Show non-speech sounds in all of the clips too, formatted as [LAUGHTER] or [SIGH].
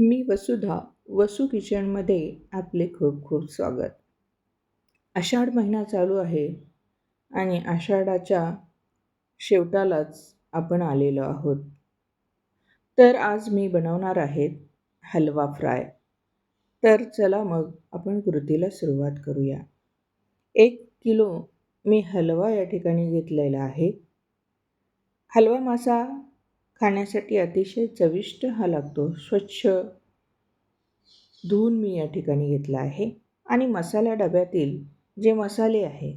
मी वसुधा वसू किचनमध्ये आपले खूप खूप स्वागत. आषाढ महिना चालू आहे आणि आषाढाच्या शेवटालाच आपण आलेलो आहोत. तर आज मी बनवणार आहेत हलवा फ्राय. तर चला मग आपण कृतीला सुरुवात करूया. एक किलो मी हलवा या ठिकाणी घेतलेला आहे. हलवा मासा खाण्यासाठी अतिशय चविष्ट हा लागतो. स्वच्छ धुवून मी या ठिकाणी घेतला आहे. आणि मसाला डब्यातील जे मसाले आहे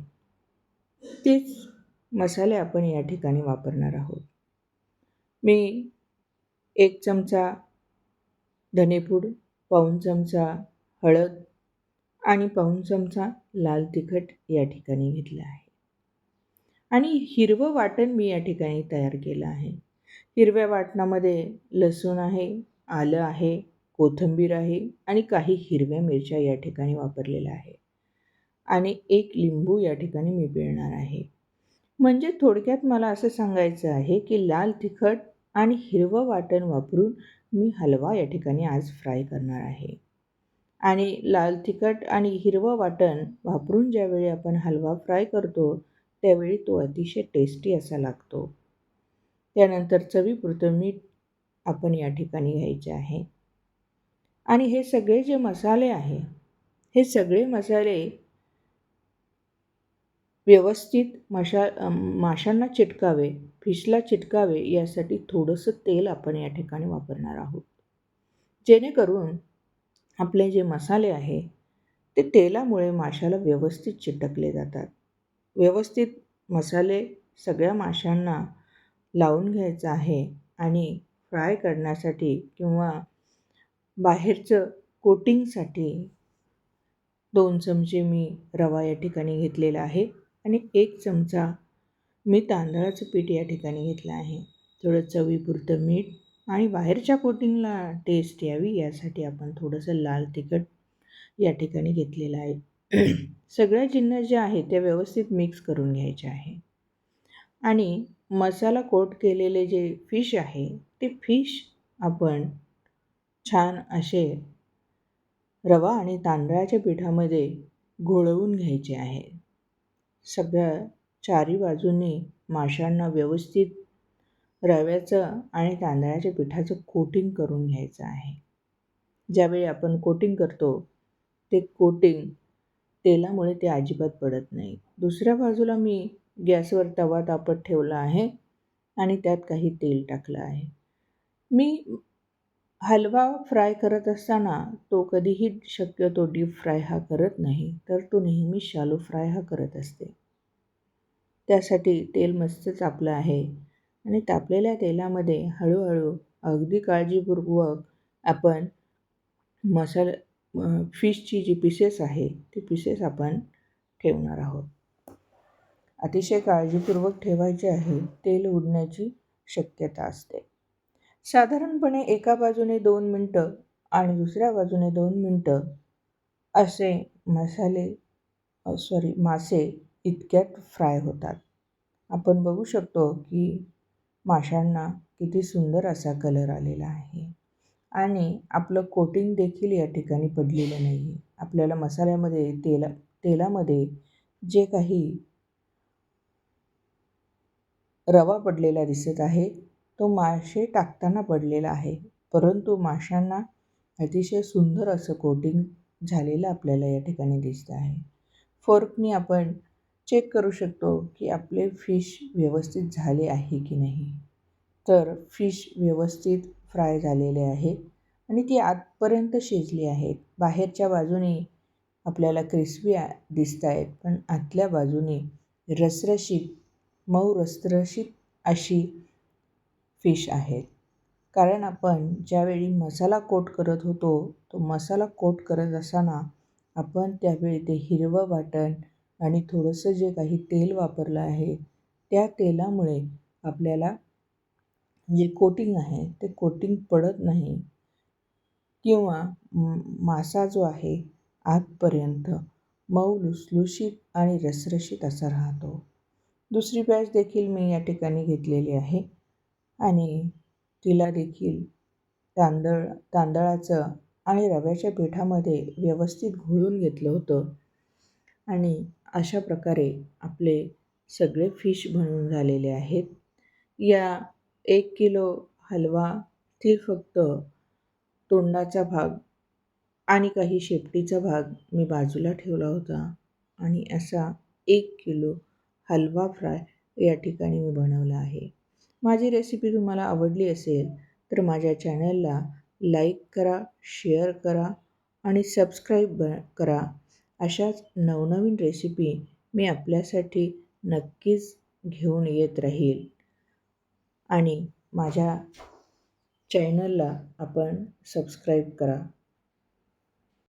तेच मसाले आपण या ठिकाणी वापरणार आहोत. मी एक चमचा धनेपूड पाऊण चमचा हळद आणि पाऊण चमचा लाल तिखट या ठिकाणी घेतला आहे. आणि हिरवं वाटण मी या ठिकाणी तयार केलं आहे. हिरव्या वाटणामध्ये लसूण आहे आलं आहे कोथिंबीर आहे आणि काही हिरव्या मिरच्या या ठिकाणी वापरलेल्या आहे. आणि एक लिंबू या ठिकाणी मी पिळणार आहे. म्हणजे थोडक्यात मला असं सांगायचं आहे की लाल तिखट आणि हिरवं वाटण वापरून मी हलवा या ठिकाणी आज फ्राय करणार आहे. आणि लाल तिखट आणि हिरवं वाटण वापरून ज्यावेळी आपण हलवा फ्राय करतो त्यावेळी तो अतिशय टेस्टी असा लागतो. त्यानंतर चवीपुरतं मीठ आपण या ठिकाणी घ्यायचे आहे. आणि हे सगळे जे मसाले आहे हे सगळे मसाले व्यवस्थित मशा माशांना चिटकावे फिशला चिटकावे यासाठी थोडंसं तेल आपण या ठिकाणी वापरणार आहोत. जेणेकरून आपले जे मसाले आहे ते तेलामुळे माशाला व्यवस्थित चिटकले जातात. व्यवस्थित मसाले सगळ्या माशांना लावून घ्यायचा आहे आणि फ्राय करण्यासाठी किंवा बाहेरचं कोटिंगसाठी दोन चमचे मी रवा या ठिकाणी घेतलेला आहे आणि एक चमचा मी तांदळाचं पीठ या ठिकाणी घेतलं आहे. थोडं चवीपुरतं मीठ आणि बाहेरच्या कोटिंगला टेस्ट यावी यासाठी आपण थोडंसं लाल तिखट या ठिकाणी घेतलेलं आहे. [CLEARS THROAT] सगळ्या जिन्नस ज्या आहेत त्या व्यवस्थित मिक्स करून घ्यायच्या आहे. आणि मसाला कोट केलेले जे फिश आहे ते फिश आपण छान असे रवा आणि तांदळाच्या पिठामध्ये घोळवून घ्यायचे आहे. सगळ्या चारी बाजूंनी माशांना व्यवस्थित रव्याचं आणि तांदळाच्या पिठाचं कोटिंग करून घ्यायचं आहे. ज्यावेळी आपण कोटिंग करतो ते कोटिंग तेलामुळे ते अजिबात पडत नाही. दुसऱ्या बाजूला मी गॅसवर तवा तापत ठेवला आहे आणि त्यात काही तेल टाकलं आहे. मी हलवा फ्राय करत असताना तो कधीही शक्यतो डीप फ्राय हा करत नाही तर तो नेहमी शालो फ्राय हा करत असते. त्यासाठी तेल मस्त तापलं आहे आणि तापलेल्या तेलामध्ये हळूहळू अगदी काळजीपूर्वक आपण मसाला फिशची जी पिसेस आहे ती पिसेस आपण ठेवणार आहोत. अतिशय काळजीपूर्वक ठेवायचे आहे तेल उडण्याची शक्यता असते. साधारणपणे एका बाजूने दोन मिनटं आणि दुसऱ्या बाजूने दोन मिनटं असे मसाले सॉरी मासे इतक्यात फ्राय होतात. आपण बघू शकतो की माशांना किती सुंदर असा कलर आलेला आहे. आणि आपलं कोटिंग देखील या ठिकाणी पडलेलं नाही आपल्याला मसाल्यामध्ये तेला तेलामध्ये जे काही रवा पडलेला दिसत आहे. तो मासे टाकताना पडलेला आहे. परंतु माशांना अतिशय सुंदर असं कोटिंग झालेलं आपल्याला या ठिकाणी दिसत आहे. फोर्कनी आपण चेक करू शकतो की आपले फिश व्यवस्थित झाले आहे की नाही. तर फिश व्यवस्थित फ्राय झालेले आहे आणि ती आतपर्यंत शिजली आहेत बाहेरच्या बाजूने आपल्याला क्रिस्पी दिसत आहेत पण आतल्या बाजूने रसरशीत मऊ रसरशीत अशी फिश आहेत. कारण आपण ज्यावेळी मसाला कोट करत होतो तो मसाला कोट करत असताना आपण त्यावेळी ते हिरवं वाटण आणि थोडंसं जे काही तेल वापरलं आहे त्या तेलामुळे आपल्याला जे कोटिंग आहे ते कोटिंग पडत नाही किंवा मासा जो आहे आतपर्यंत मऊ लुसलुशीत आणि रसरशीत असा राहतो. दुसरी बॅच देखील मी या ठिकाणी घेतलेली आहे. आणि तिला देखील तांदळ तांदळाचं आणि रव्याच्या पिठामध्ये व्यवस्थित घोळून घेतलं होतं. आणि अशा प्रकारे आपले सगळे फिश बनवून झालेले आहेत. या एक किलो हलवातील फक्त तोंडाचा भाग आणि काही शेपटीचा भाग मी बाजूला ठेवला होता. आणि असा एक किलो हलवा फ्राय या ठिकाणी मी बनवला आहे. माझी रेसिपी तुम्हाला आवडली असेल तर माझ्या चॅनलला लाईक करा शेअर करा आणि सबस्क्राईब ब करा. अशाच नवनवीन रेसिपी मी आपल्यासाठी नक्कीच घेऊन येत राहील. आणि माझ्या चॅनलला आपण सबस्क्राईब करा.